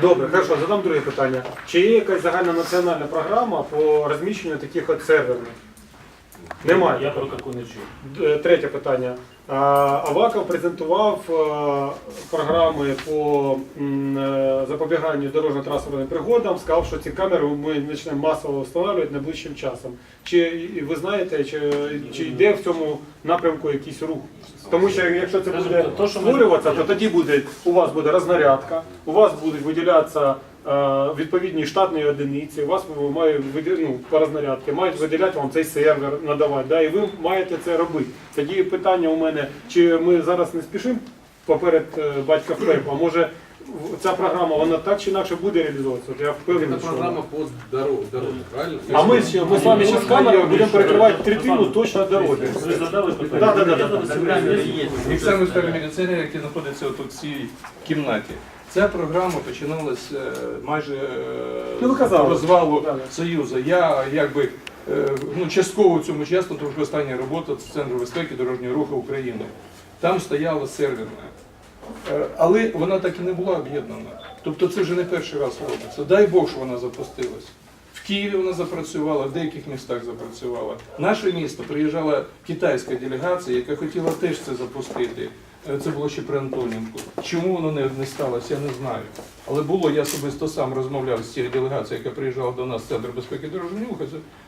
Добре, хорошо, задам друге питання. Чи є якась загальна національна програма по розміщенню таких от серверів? Немає. Я про таку не чув. Д- е, Третє питання. А, Аваков презентував е, програми по е, запобіганню дорожньо-транспортним пригодам, сказав, що ці камери ми почнемо масово встановлювати найближчим часом. Чи ви знаєте, чи, чи йде в цьому напрямку якийсь рух? Тому що якщо це буде створюватися, то тоді буде у вас буде рознарядка, у вас будуть виділятися е, відповідні штатні одиниці, у вас має ну, паразнарядки, мають виділяти вам цей сервер, надавати, да, і ви маєте це робити. Тоді питання у мене, чи ми зараз не спішимо поперед е, батька Флепа, а може ця програма вона так чи інакше буде реалізовуватися? Я впевнений, що программа вона. по дороге, правильно? А ми, ще- ми з вами ще з камерами будемо перекривати третину точно дороги. Ви задали питання? Да, да, да, Я да. зараз відповім. Олександр Старий міліцейний, знаходиться тут в цій кімнаті. Ця програма починалась е, майже е, Ну, ви казали. розвалу Да, да. Союзу. Я якби е, ну, частково в цьому чесно, тому що остання робота це Центру безпеки дорожнього руху України. Там стояла серверна. Е, Але вона так і не була об'єднана. Тобто це вже не перший раз робиться. Дай Бог, що вона запустилась. В Києві вона запрацювала, в деяких містах запрацювала. Наше місто приїжджала китайська делегація, яка хотіла теж це запустити. Е, Це було ще при Антоненку. Чому воно не, не сталося, я не знаю. Але було, я особисто сам розмовляв з цією делегацією, яка приїжджала до нас в Центр безпеки дорожнього.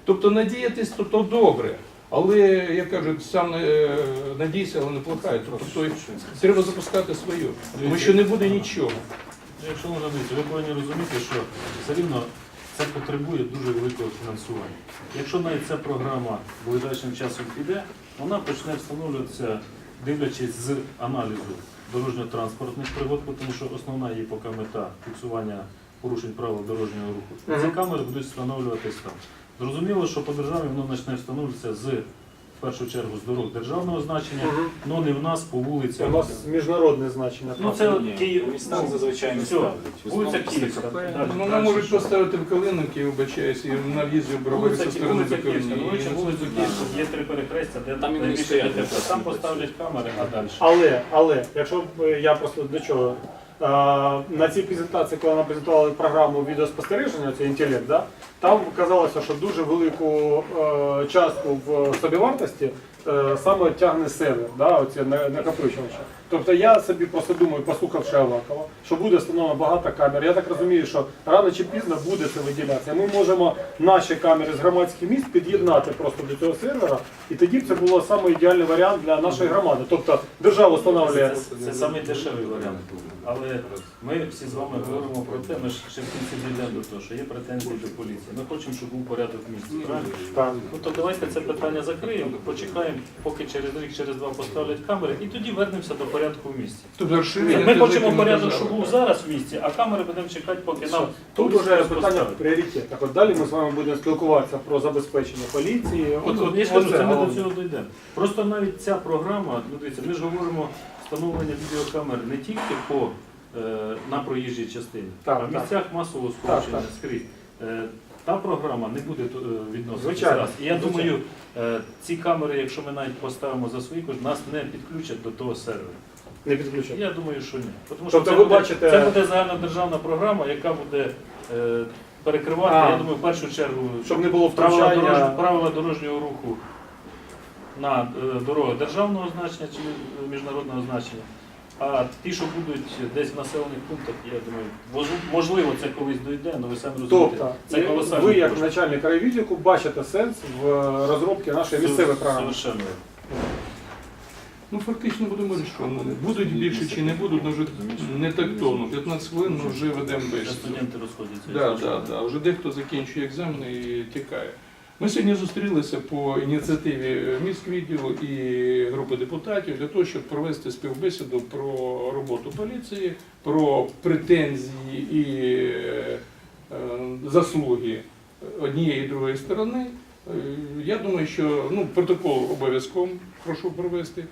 Тобто надіятись, то, то добре. Але, як кажуть, сам е, надійся, але не плакай. Тобто той- треба запускати свою. Тому що не буде нічого. Якщо можна дивитися, ви повинні розуміти, що все рівно це потребує дуже великого фінансування. Якщо навіть ця програма ближайшим часом піде, вона почне встановлюватися, дивлячись з аналізу дорожньо-транспортних пригод, тому що основна її поки мета фіксування порушень правил дорожнього руху. Ці камери будуть встановлюватись там. Зрозуміло, що по державі воно почне встановлюватися з в першу чергу з дорог державного значення, але не в нас по У нас міжнародне значення. Ну це от Київ. у містах зазвичай не Все, ставлять. вулиця Київська. далі. Ну, Вони можуть поставити в Калиновці, вибачаюсь, і на в'їзді в Броварі Вулиця, зі сторони вулиця Київська, ну, вулицю Київську, є три перехрестя, де Там і де не більше стоять, ДТП. Там поставлять камери, а далі. Але, але, якщо б е, я просто до чого. На цій презентації, коли нам презентували програму відеоспостереження, це інтелект, да, там казалося, що дуже велику е, частку в собівартості е, саме тягне сервер, да, оці на- накопичувачі. Тобто я собі просто думаю, послухавши Авакова, що буде встановлено багато камер. Я так розумію, що рано чи пізно буде це виділятися. Ми можемо наші камери з громадських міст під'єднати просто до цього сервера, і тоді б це було саме ідеальний варіант для нашої громади. Тобто держава встановлює. Це, самий дешевий варіант. Але ми всі з вами говоримо про те, ми ж ще в кінці дійдемо до того, що є претензії до поліції. Ми хочемо, щоб був порядок в місті. Правильно? Так. Ну то давайте це питання закриємо, почекаємо, поки через рік, через два поставлять камери, і тоді вернемося до порядку в місті. Тобто розширення Ми хочемо порядок, щоб був зараз в місті, а камери будемо чекати, поки нам Тут вже питання поставить. пріоритет. Так от далі ми з вами будемо спілкуватися про забезпечення поліції. От, От, от, я ж кажу, це ми до цього дійдемо. Просто навіть ця програма, ну дивіться, ми ж говоримо встановлення відеокамер не тільки по, е, на проїжджій частині, Так, а в так. місцях масового сполучення Так, скрізь. Е, та програма не буде е, відноситися Звичайно, зараз. І я думаю, е, ці камери, якщо ми навіть поставимо за свої кошти, нас не підключать до того сервера. Не підключено. Я думаю, що ні. Тому Тобто це ви буде, бачите- це буде загальнодержавна програма, яка буде е, перекривати, А. я думаю, в першу чергу Щоб не було правила, втручання. дорож... правила дорожнього руху на е, дорогах державного значення чи міжнародного значення. А ті, що будуть десь в населених пунктах, я думаю, можливо, це колись дійде, але ви самі розумієте, Тобто, це колосально. ви як начальник райвідділку бачите сенс в е, розробці нашої місцевої програми. Совершенно. Ну, фактично будемо рішити. Будуть більше чи не будуть, ну вже не тактовно. 15 хвилин ми вже ведемо бесіду. студенти розходяться. Да, да, да. Вже дехто закінчує екзамени і тікає. Ми сьогодні зустрілися по ініціативі міськвідділу і групи депутатів для того, щоб провести співбесіду про роботу поліції, про претензії і е, заслуги однієї і другої сторони. Я думаю, що ну, протокол обов'язково прошу провести.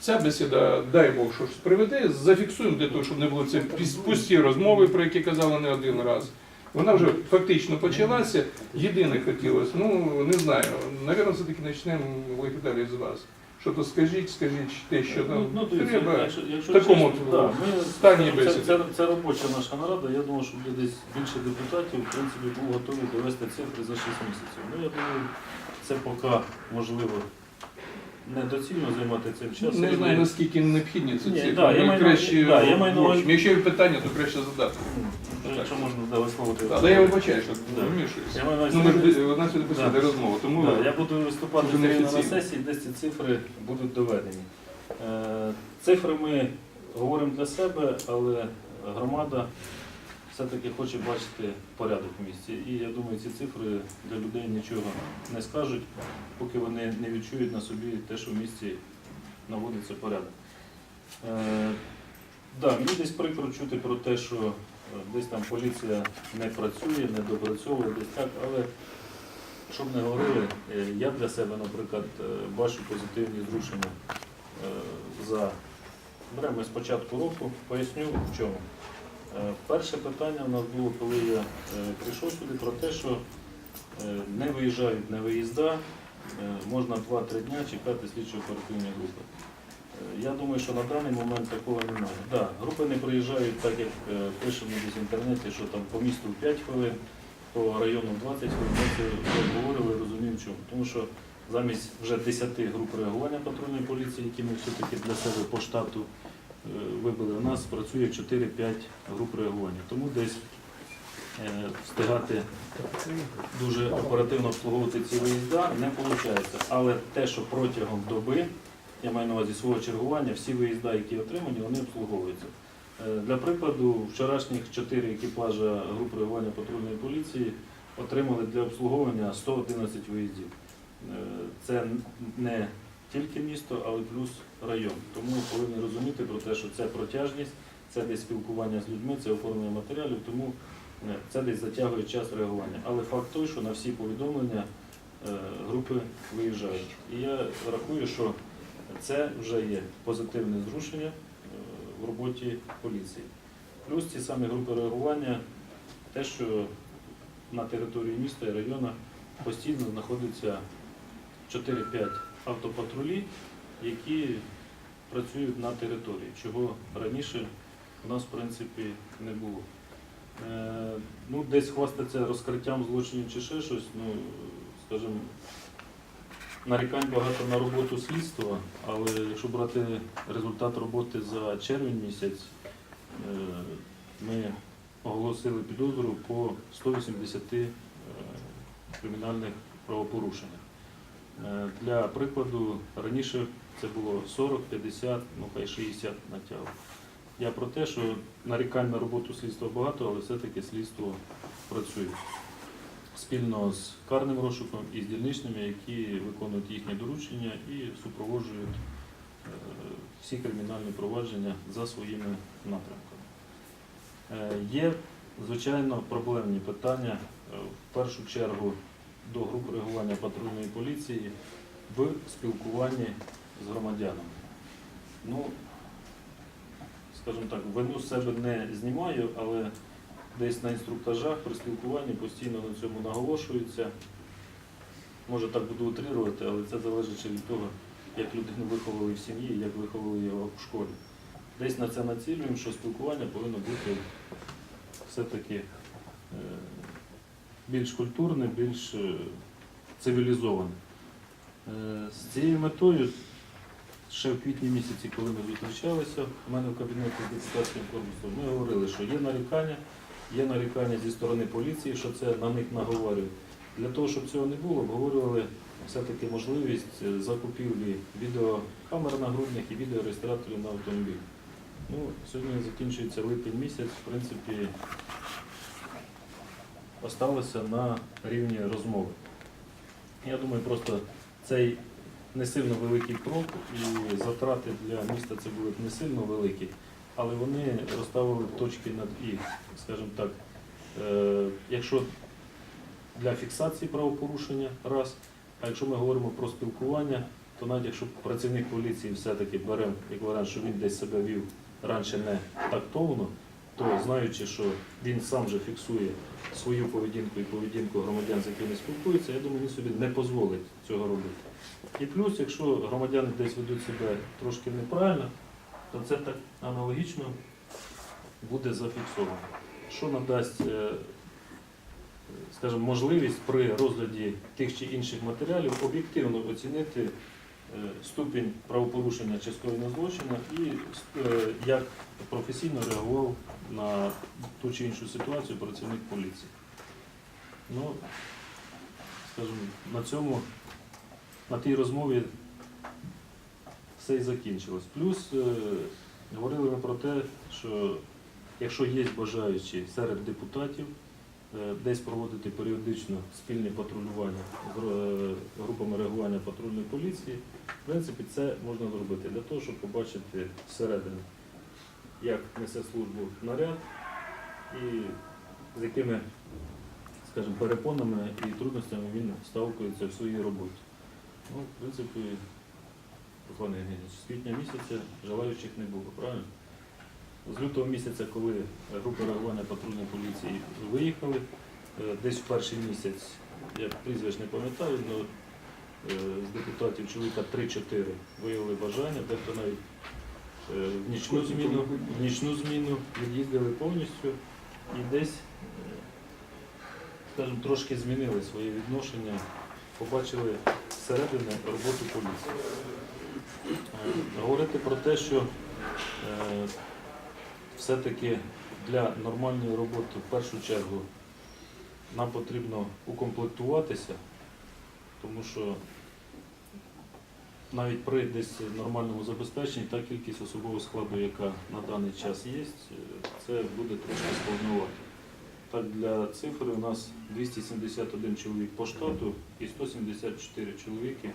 Ця бесіда, дай Бог, що ж приведе, зафіксуємо для того, щоб не було це пусті розмови, про які казали не один раз. Вона вже фактично почалася. Єдине хотілося, ну не знаю, навірно, все-таки почнемо Віталій з вас. що то скажіть, скажіть те, що Ну, там ну, дивіться, треба. якщо, якщо в такому чесно, да, ми, стані це, бесіди. це, це робоча наша нарада. Я думаю, що буде десь більше депутатів, в принципі, був готовий довести цифри за 6 місяців. Ну, я думаю, це поки можливо недоцільно займати цим часом. Не знаю, наскільки необхідні ці цифри. да, я маю краще да, я маю на увазі- в общем. Якщо є питання, то краще задати. Якщо можна да, висловити. Але я вибачаю, що Да. вмішуюся. Я маю Ну, ми увазі- ж у нас буде Да. да. розмова, тому Да, я буду виступати Дуже все рівно на неофіційно. сесії, де ці цифри будуть доведені. Е, Цифри ми говоримо для себе, але громада все-таки хоче бачити порядок в місті. І я думаю, ці цифри для людей нічого не скажуть, поки вони не відчують на собі те, що в місті наводиться порядок. Е, да, мені десь прикро чути про те, що десь там поліція не працює, не допрацьовує, десь так, але щоб не говорили, е, я для себе, наприклад, е, бачу позитивні зрушення е, за беремо з початку року, поясню в чому. Перше питання у нас було, коли я прийшов сюди, про те, що не виїжджають на виїзда, можна 2-3 дня чекати слідчо-оперативні групи. Я думаю, що на даний момент такого немає. Да, групи не приїжджають, так як е, пишемо десь в інтернеті, що там по місту 5 хвилин, по району 20 хвилин. Ми це обговорили, розуміємо чому. Тому що замість вже 10 груп реагування патрульної поліції, які ми все-таки для себе по штату е, вибили, у нас працює 4-5 груп реагування. Тому десь е, встигати дуже оперативно обслуговувати ці виїзда не виходить. Але те, що протягом доби, я маю на увазі свого чергування, всі виїзда, які отримані, вони обслуговуються. Е, Для прикладу, вчорашніх чотири екіпажа груп реагування патрульної поліції отримали для обслуговування 111 виїздів. Е, Це не тільки місто, але плюс район. Тому повинні розуміти про те, що це протяжність, це десь спілкування з людьми, це оформлення матеріалів, тому е, це десь затягує час реагування. Але факт той, що на всі повідомлення групи виїжджають. І я рахую, що це вже є позитивне зрушення е, в роботі поліції. Плюс ці самі групи реагування, те, що на території міста і району постійно знаходиться 4-5 автопатрулі, які працюють на території, чого раніше у нас в принципі не було. Е, ну, десь хвастатися розкриттям злочинів чи ще щось, ну, скажімо, нарікань багато на роботу слідства, але якщо брати результат роботи за червень місяць, е, ми оголосили підозру по 180 е, кримінальних правопорушеннях. Е, Для прикладу, раніше це було 40, 50, ну хай 60 натягу. Я про те, що нарікань на роботу слідства багато, але все-таки слідство працює спільно з карним розшуком і з дільничними, які виконують їхні доручення і супроводжують е, всі кримінальні провадження за своїми напрямками. Е, Є, звичайно, проблемні питання е, в першу чергу до груп реагування патрульної поліції в спілкуванні з громадянами. Ну, скажімо так, вину з себе не знімаю, але десь на інструктажах при спілкуванні постійно на цьому наголошується. Може так буду утрирувати, але це залежить від того, як людину виховали в сім'ї, як виховали його в школі. Десь на це націлюємо, що спілкування повинно бути все-таки е, більш культурне, більш е, цивілізоване. Е, З цією метою ще в квітні місяці, коли ми зустрічалися, у мене в кабінеті депутатським корпусом, ми говорили, що є нарікання, є нарікання зі сторони поліції, що це на них наговорюють. Для того, щоб цього не було, обговорювали все-таки можливість е, закупівлі відеокамер нагрудних і відеореєстраторів на автомобіль. Ну, сьогодні закінчується липень місяць, в принципі, осталося на рівні розмови. Я думаю, просто цей не сильно великий крок і затрати для міста це були б не сильно великі, але вони розставили точки над І, скажімо так. Е, якщо для фіксації правопорушення раз, а якщо ми говоримо про спілкування, то навіть якщо працівник поліції все-таки бере як варіант, що він десь себе вів раніше не тактовно, то знаючи, що він сам же фіксує свою поведінку і поведінку громадян, з якими спілкується, я думаю, він собі не дозволить цього робити. І плюс, якщо громадяни десь ведуть себе трошки неправильно, то це так аналогічно буде зафіксовано. Що надасть, е, скажімо, можливість при розгляді тих чи інших матеріалів об'єктивно оцінити е, ступінь правопорушення чи скоєння злочину і е, як професійно реагував на ту чи іншу ситуацію працівник поліції. Ну, скажімо, на цьому, на тій розмові все і закінчилось. Плюс е, говорили ми про те, що якщо є бажаючі серед депутатів, е, десь проводити періодично спільні патрулювання з е, групами реагування патрульної поліції, в принципі, це можна зробити для того, щоб побачити зсередини, як несе службу наряд і з якими, скажімо, перепонами і трудностями він сталкується в своїй роботі. Ну, в принципі, Руслан Євгенійович, з квітня місяця желаючих не було, правильно? З лютого місяця, коли група реагування патрульної поліції виїхали, е, десь в перший місяць, я прізвищ не пам'ятаю, але з депутатів чоловіка 3-4 виявили бажання, дехто навіть е, в нічну зміну, в нічну зміну від'їздили повністю і десь, е, скажімо, трошки змінили своє відношення, побачили зсередини роботу поліції. Говорити про те, що е, все-таки для нормальної роботи в першу чергу нам потрібно укомплектуватися, тому що навіть при десь нормальному забезпеченні та кількість особового складу, яка на даний час є, це буде трошки складновато. Так, для цифри у нас 271 чоловік по штату і 174 чоловіки,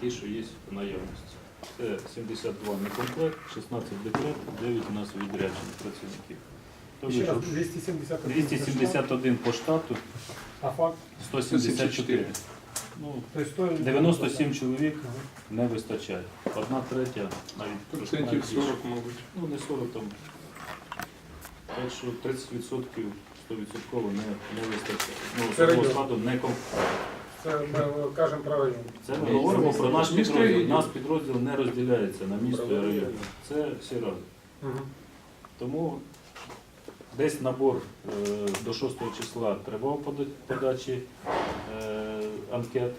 ті, що є в наявності. Це 72 на комплект, 16 декрет, 9 у нас відряджених працівників. Тобто, Ще раз, якщо 270. 271 по штату, А факт? 174. Ну, Тобто 100 97 чоловік Ага. не вистачає. Одна третя навіть трошки Процентів навіть більше. 40, мабуть. Ну, не 40 там. Так що 30% 100% не, не вистачає. Ну, Це особового складу не комфортно. Це ми кажемо правильно. Це ми говоримо про наш підрозділ. район. Наш підрозділ не розділяється на місто і район. Це всі разом. Тому десь набор е, до 6 числа тривав подачі е, анкет.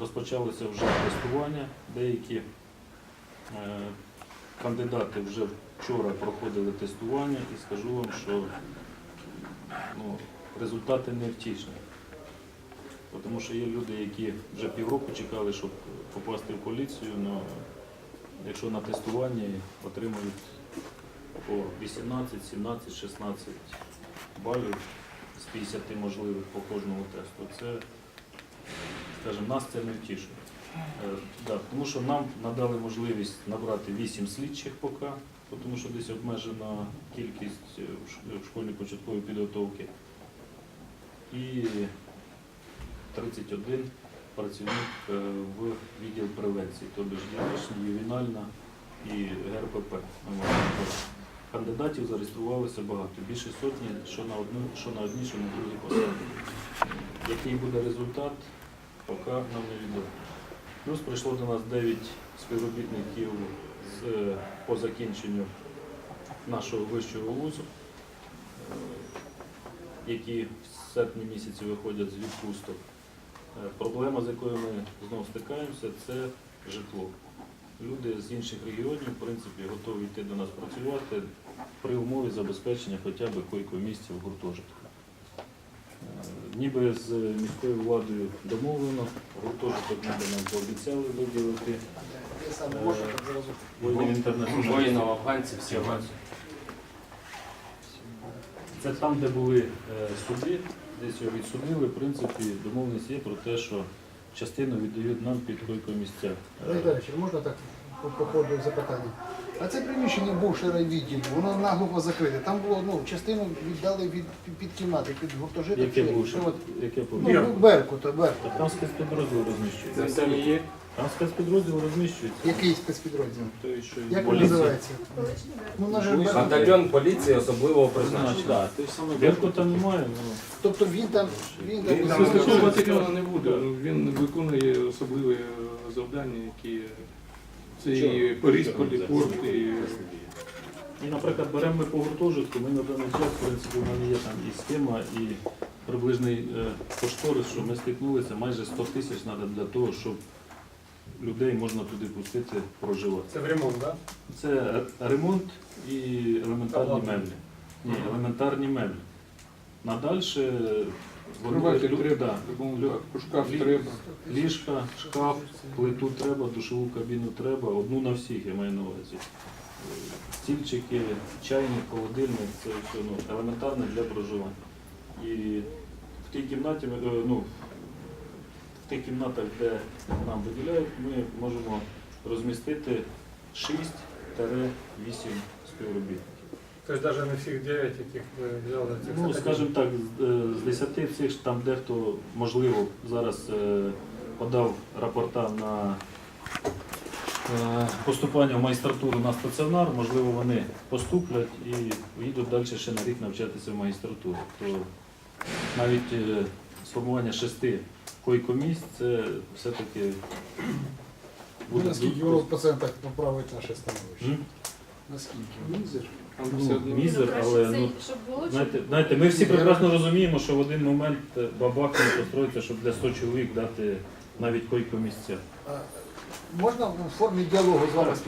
Розпочалося вже тестування. Деякі е, кандидати вже вчора проходили тестування і скажу вам, що ну, результати не втішні. Тому що є люди, які вже півроку чекали, щоб попасти в поліцію, але якщо на тестуванні отримують по 18, 17, 16 балів з 50 можливих по кожному тесту. Це, скажімо, нас це не втішує. Е, да, тому що нам надали можливість набрати 8 слідчих поки, тому що десь обмежена кількість е, в ш- в школьній початковій підготовки. І 31 працівник е, в відділ превенції, тобто ювенальна і ГРПП. Кандидатів зареєструвалося багато, більше сотні, що на одну, що на одній, що на другій посаді. Який буде результат, поки нам невідомо. Плюс прийшло до нас 9 співробітників з, е, по закінченню нашого вищого вузу, е, які в серпні місяці виходять з відпусток. Е, Проблема, з якою ми знову стикаємося, це житло. Люди з інших регіонів, в принципі, готові йти до нас працювати при умові забезпечення хоча б койко-місця в гуртожитку. Е, Ніби з міською владою домовлено, гуртожиток ніби нам пообіцяли виділити. Е, Воїнів афганців, всі афганці. Це там, де були суди, десь його відсудили. В принципі, домовленість є про те, що частину віддають нам під койко-місця. Е, можна так по, по ходу запитання? А це приміщення бувши райвідділ, воно наглухо закрите. Там було ну, частину віддали від, під кімнати, під гуртожиток. Яке бувше? Яке ну, бувше? Беркута, Беркут. Там спецпідрозділ розміщується. Це є. Там спецпідрозділ розміщується. Який спецпідрозділ? Той, що Як він поліція. називається? Ну, на жаль, Батальйон поліції особливого призначення. да, той самий Беркута немає, ну, Тобто він там, він там, Він там Тобто Такого батальйону не буде. Ну, Він виконує особливі е, завдання, які це і Борисполь, і Порт, і І, наприклад, беремо ми по гуртожитку, ми на даний час, в принципі, в мене є там і схема, і приближний е, кошторис, що ми стикнулися, майже 100 тисяч треба для того, щоб людей можна туди пустити проживати. Це в ремонт, так? Це ремонт і елементарні меблі. Ні, елементарні меблі. Надальше вони Кровати лю- треба, да, лю- шкаф лі- треба. Ліжка, шкаф, плиту треба, душову кабіну треба, одну на всіх, я маю на увазі. Е, Стільчики, чайник, холодильник, це все ну, елементарне для проживання. І в тій кімнаті, ми, е, ну, в тих кімнатах, де нам виділяють, ми можемо розмістити 6-8 співробітників. Тобто навіть не всіх 9, яких ви взяли цих Ну, скажімо так, з- е, 10 цих ж там дехто, можливо, зараз е, подав рапорта на е, поступання в магістратуру на стаціонар, можливо, вони поступлять і їдуть далі ще на рік навчатися в магістратуру. То навіть е, сформування шести койкомісць це все-таки буде наскільки в процентах поправить наше становище? М? Наскільки? Мізер. Там все одно. мізер, але ну, Знаєте, знаєте, ми всі прекрасно розуміємо, що в один момент е, бабах не построїться, щоб для 100 чоловік дати навіть койко місця. А, Можна в формі діалогу з вами